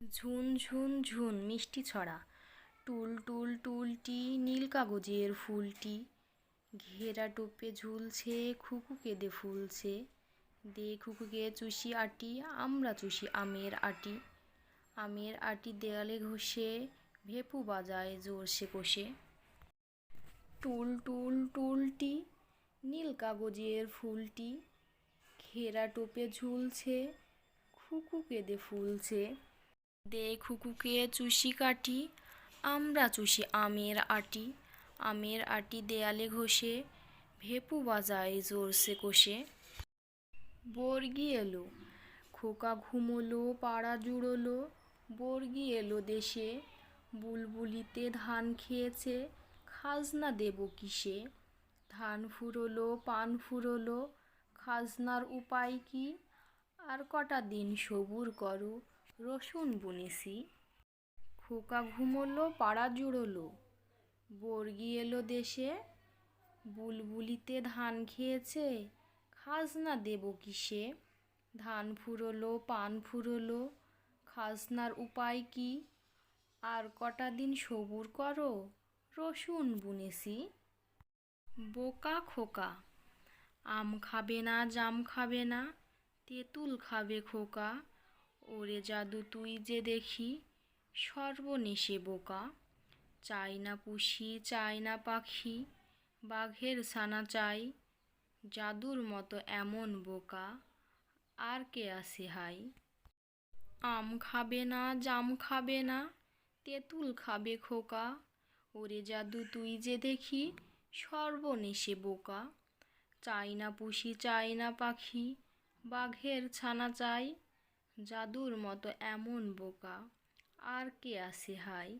ঝুন ঝুন ঝুন মিষ্টি ছড়া। টুল টুল টুলটি নীল কাগজের ফুলটি। ঘেরা টোপে ঝুলছে, খুকু কেঁদে ফুলছে। দে খুকুকে চুষি আটি, আমরা চুষি আমের আটি। আমের আটি দেয়ালে ঘষে, ভেপু বাজায় জোরসে কষে। টুল টুল টুলটি নীল কাগজের ফুলটি। ঘেরা টোপে ঝুলছে, খুকু কেঁদে ফুলছে। দে খুকুকে চুষি কাটি, আমরা চুষি আমের আটি। আমের আটি দেয়ালে ঘষে, ভেপু বাজায় জোরসে কষে। বর্গি এলো, খোকা ঘুমোলো, পাড়া জুড়োলো। বর্গি এলো দেশে, বুলবুলিতে ধান খেয়েছে, খাজনা দেব কিসে? ধান ফুরোলো, পান ফুরোলো, খাজনার উপায় কি? আর কটা দিন সবুর করো রসুন বুনেছি। খোকা ঘুমোলো, পাড়া জুড়োলো। বর্গি এলো দেশে, বুলবুলিতে ধান খেয়েছে, খাজনা দেব কিসে? ধান ফুরোলো, পান ফুরোলো, খাজনার উপায় কি? আর কটা দিন সবুর করো, রসুন বুনেছি। বোকা খোকা, আম খাবে না, জাম খাবে না, তেঁতুল খাবে খোকা ওরে জাদু তুই যে দেখি, সর্বনেশে বোকা। চাই না পুষি, চাই না পাখি, বাঘের ছানা চাই, জাদুর মতো এমন বোকা, আর কে আছে হাই? আম খাবে না, জাম খাবে না, তেঁতুল খাবে খোকা। ওরে জাদু তুই যে দেখি, সর্বনেশে বোকা। চাই না পুষি, চাই না পাখি, বাঘের ছানা চাই জাদুর মতো এমন বোকা। আর কে আসে হাই